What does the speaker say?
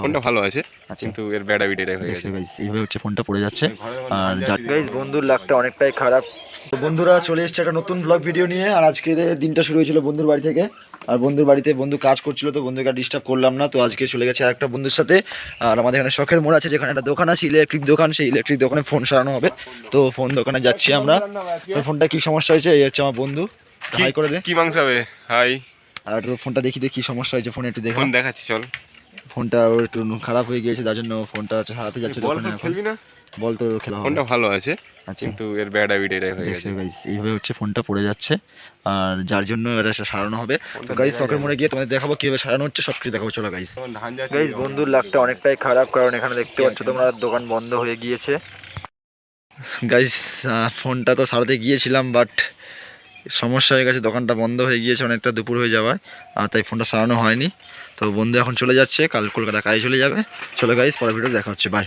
ফোনটা ভালো আছে আচ্ছা। কিন্তু এর ব্যাড হ্যাবিট হয়ে গেছে। গাইস এইভাবে হচ্ছে ফোনটা পড়ে যাচ্ছে। আর গাইস বন্ধুর লাকটা অনেকটাই খারাপ। তো বন্ধুরা চলে এসেছে একটা নতুন ব্লগ ভিডিও নিয়ে আর আজকের দিনটা শুরু হয়েছিল বন্ধুর বাড়ি থেকে। আর বন্ধুর বাড়িতে বন্ধু কাজ করছিল তো বন্ধুকে ডিস্টার্ব করলাম না তো আজকে চলে গেছে আরেকটা বন্ধুর সাথে। আর আমাদের এখানে শখের মোড় আছে যেখানে একটা দোকান আছে ইলেকট্রিক দোকান। সেই ইলেকট্রিক দোকানে ফোন সারানো হবে। তো ফোন দোকানে যাচ্ছি আমরা। তো ফোনটা কি সমস্যা হয়েছে? এই হচ্ছে আমার বন্ধু। কি- হাই করে দে। কি মাংস হবে হাই আর তো ফোনটা দেখি দেখি কি সমস্যা হয়েছে ফোনে একটু দেখুন দেখাচ্ছি চল। ফোনটা একটু খারাপ হয়ে গিয়েছে তার জন্য ফোনটা হারাতে যাচ্ছে খেলবি না? বল তো খেলা ফোনটা ভালো আছে আচ্ছা। কিন্তু এর ব্যাড হ্যাবিট এটাই হয়ে গেছে। গাইস এইভাবে হচ্ছে ফোনটা পড়ে যাচ্ছে আর যার জন্য এটা সারানো হবে। তো গাইস শখের মোড়ে গিয়ে তোমাদের দেখাবো কীভাবে সারানো হচ্ছে সব কিছু দেখাবো চলো গাইস গাইস বন্ধুর লাকটা অনেকটাই খারাপ কারণ এখানে দেখতে পাচ্ছ তোমরা দোকান বন্ধ হয়ে গিয়েছে। গাইস ফোনটা তো সারাতে গিয়েছিলাম বাট সমস্যা হয়ে গেছে, দোকানটা বন্ধ হয়ে গিয়েছে অনেকটা দুপুর হয়ে যাওয়ার আর তাই ফোনটা সারানো হয়নি। তো বন্ধু এখন চলে যাচ্ছে, কাল কলকাতা কাজে চলে যাবে। চলে গাইস পরের ভিডিও দেখা হচ্ছে বাই